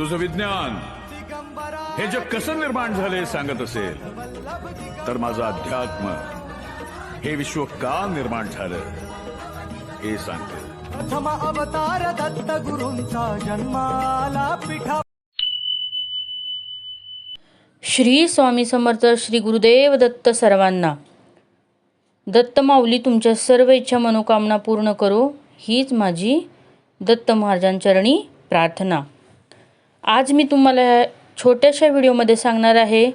तुझं विज्ञान हे जग कसं निर्माण झाले सांगत असेल तर माझं अध्यात्म हे विश्व का निर्माण झालं हे सांगते. प्रथम अवतार दत्त गुरूंचा जन्माला पिठा श्री स्वामी समर्थ श्री गुरुदेव दत्त सर्वांना. दत्त माऊली तुमच्या सर्व इच्छा मनोकामना पूर्ण करो हीच माझी दत्त महाराजांचरणी प्रार्थना. आज मी तुम्हाला ह्या छोट्याशा व्हिडिओमध्ये सांगणार आहे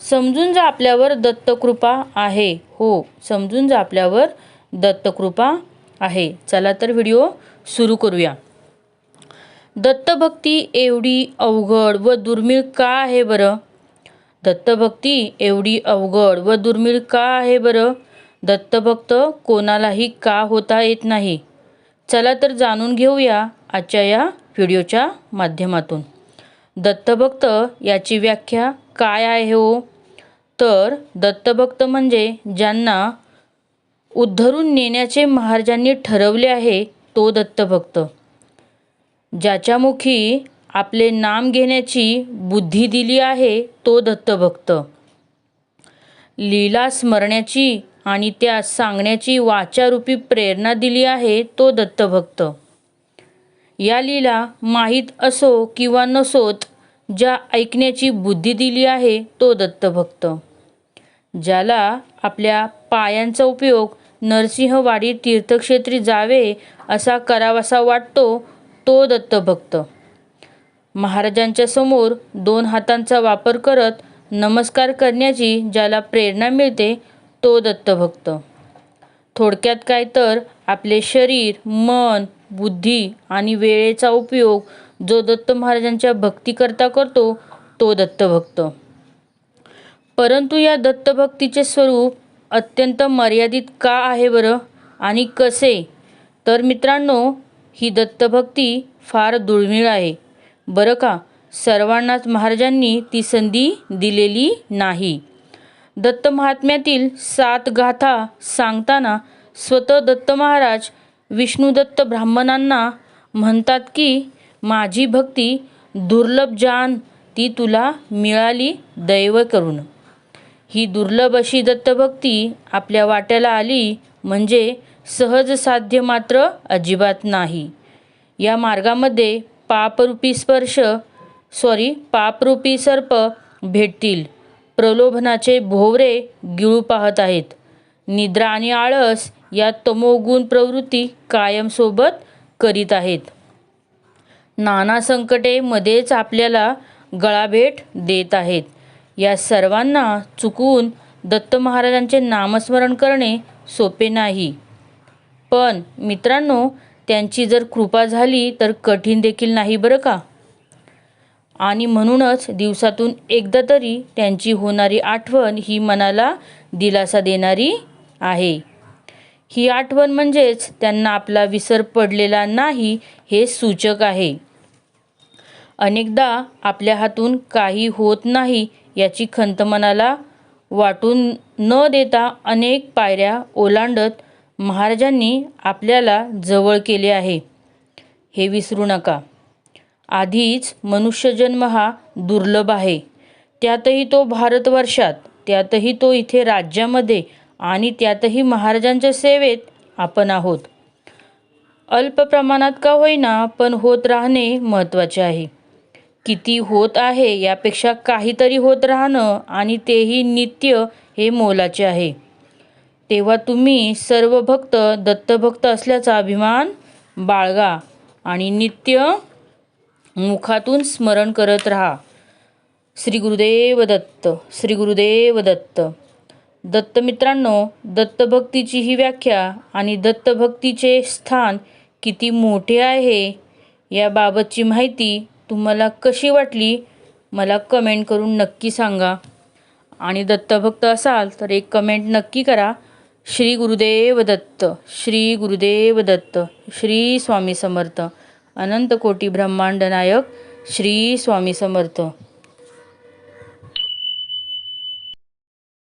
समजून जा आपल्यावर दत्तकृपा आहे. हो समजून जा आपल्यावर दत्तकृपा आहे. चला तर व्हिडिओ सुरू करूया. दत्तभक्ती एवढी अवघड व दुर्मिळ का आहे बरं? दत्तभक्ती एवढी अवघड व दुर्मिळ का आहे बरं? दत्तभक्त कोणालाही का होता येत नाही? चला तर जाणून घेऊया आजच्या या व्हिडिओच्या माध्यमातून. दत्तभक्त याची व्याख्या काय आहे हो? तर दत्तभक्त म्हणजे ज्यांना उद्धरून नेण्याचे महाराजांनी ठरवले आहे तो दत्तभक्त. ज्याच्या मुखी आपले नाम घेण्याची बुद्धी दिली आहे तो दत्तभक्त. लीला स्मरण्याची आणि त्या सांगण्याची वाचारूपी प्रेरणा दिली आहे तो दत्तभक्त. या लीला माहीत असो किंवा नसोत ज्या ऐकण्याची बुद्धी दिली आहे तो दत्तभक्त. ज्याला आपल्या पायांचा उपयोग नरसिंहवाडी तीर्थक्षेत्री जावे असा करावासा वाटतो तो दत्तभक्त. महाराजांच्या समोर दोन हातांचा वापर करत नमस्कार करण्याची ज्याला प्रेरणा मिळते तो दत्तभक्त. थोडक्यात काय तर आपले शरीर मन बुद्धी आणि वेळेचा उपयोग जो दत्त महाराजांच्या भक्तीकरता करतो तो दत्तभक्त. परंतु या दत्तभक्तीचे स्वरूप अत्यंत मर्यादित का आहे बरं आणि कसे? तर मित्रांनो ही दत्तभक्ती फार दुर्मिळ आहे. बरं का? सर्वांनाच महाराजांनी ती संधी दिलेली नाही. दत्त महात्म्यातील सात गाथा सांगताना स्वतः दत्त महाराज विष्णुदत्त ब्राह्मणांना म्हणतात की माझी भक्ती दुर्लभ जान ती तुला मिळाली दैव करून ही दुर्लभ अशी दत्तभक्ती आपल्या वाट्याला आली म्हणजे सहज साध्य मात्र अजिबात नाही. या मार्गामध्ये पापरूपी स्पर्श सॉरी पापरूपी सर्प भेटतील. प्रलोभनाचे भोवरे गिळू पाहत आहेत. निद्रा आणि आळस या तमोगुण प्रवृत्ती कायमसोबत करीत आहेत. नाना संकटे मध्येच आपल्याला गळाभेट देत आहेत. या सर्वांना चुकून दत्त महाराजांचे नामस्मरण करणे सोपे नाही. पण मित्रांनो त्यांची जर कृपा झाली तर कठीण देखील नाही बरं का? आणि म्हणूनच दिवसातून एकदा तरी त्यांची होणारी आठवण ही मनाला दिलासा देणारी आहे. ही आठवण म्हणजेच त्यांना आपला विसर पडलेला नाही हे सूचक आहे. अनेकदा आपल्या हातून काही होत नाही याची खंत मनाला वाटून न देता अनेक पायऱ्या ओलांडत महाराजांनी आपल्याला जवळ केले आहे. हे विसरू नका. आधीच मनुष्यजन्म हा दुर्लभ आहे. त्यातही तो भारतवर्षात त्यातही तो इथे राज्यामध्ये आणि त्यातही महाराजांच्या सेवेत आपण आहोत. अल्प प्रमाणात का होईना पण होत राहणे महत्त्वाचे आहे. किती होत आहे यापेक्षा काहीतरी होत राहणं आणि तेही नित्य हे मोलाचे आहे. तेव्हा तुम्ही सर्व भक्त दत्तभक्त असल्याचा अभिमान बाळगा आणि नित्य मुखातून स्मरण करत राहा. श्री गुरुदेव दत्त श्री गुरुदेव दत्त. दत्त मित्रांनो दत्तभक्तीची ही व्याख्या आणि दत्तभक्तीचे स्थान किती मोठे आहे याबाबतची माहिती तुम्हाला कशी वाटली मला कमेंट करून नक्की सांगा. आणि दत्तभक्त असाल तर एक कमेंट नक्की करा. श्री गुरुदेव दत्त श्री गुरुदेव दत्त श्री स्वामी समर्थ अनंत कोटी ब्रह्मांड नायक श्री स्वामी समर्थ.